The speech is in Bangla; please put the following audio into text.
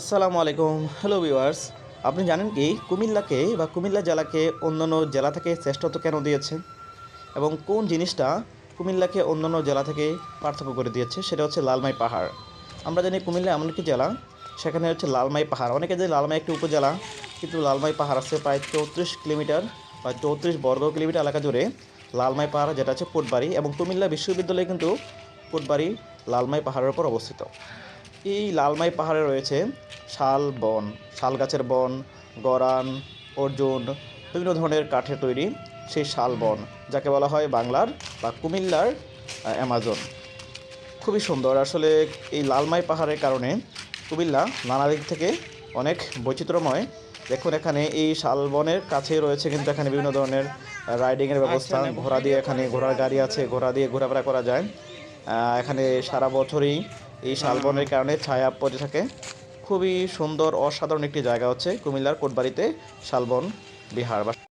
আসসালামু আলাইকুম। হ্যালো ভিউয়ার্স আপনি জানেন কি কুমিল্লাকে বা কুমিল্লা জেলাকে অন্যান্য জেলা থেকে শ্রেষ্ঠত্ব কেন দিয়েছে? এবং কোন জিনিসটা কুমিল্লাকে অন্যান্য জেলা থেকে পার্থক্য করে দিয়েছে, সেটা হচ্ছে লালমাই পাহাড়। আমরা জানি কুমিল্লা এমন একটি জেলা, সেখানে হচ্ছে লালমাই পাহাড়। অনেকে জানি লালমাই একটি উপজেলা, কিন্তু লালমাই পাহাড় আছে প্রায় চৌত্রিশ কিলোমিটার বা চৌত্রিশ বর্গ কিলোমিটার এলাকা জুড়ে লালমাই পাহাড়, যেটা হচ্ছে কোটবাড়ি এবং কুমিল্লা বিশ্ববিদ্যালয় কিন্তু কোটবাড়ি লালমাই পাহাড়ের উপর অবস্থিত। এই লালমাই পাহাড়ে রয়েছে শাল বন, শাল গাছের বন, গরান, অর্জুন, বিভিন্ন ধরনের কাঠের তৈরি সেই শাল বন, যাকে বলা হয় বাংলার বা কুমিল্লার অ্যামাজন। খুবই সুন্দর। আসলে এই লালমাই পাহাড়ের কারণে কুমিল্লা নানা দিক থেকে অনেক বৈচিত্র্যময়। দেখুন, এখানে এই শালবনের কাছে রয়েছে কিন্তু এখানে বিভিন্ন ধরনের রাইডিংয়ের ব্যবস্থা। ঘোড়া দিয়ে এখানে ঘোড়ার গাড়ি আছে, ঘোড়া দিয়ে ঘোরাফেরা করা যায়। এখানে সারা বছরই এই শালবনের কারণে ছায়া পড়ে থাকে। খুবই সুন্দর, অসাধারণ একটি জায়গা হচ্ছে কুমিল্লার কোটবাড়িতে শালবন বিহার। বা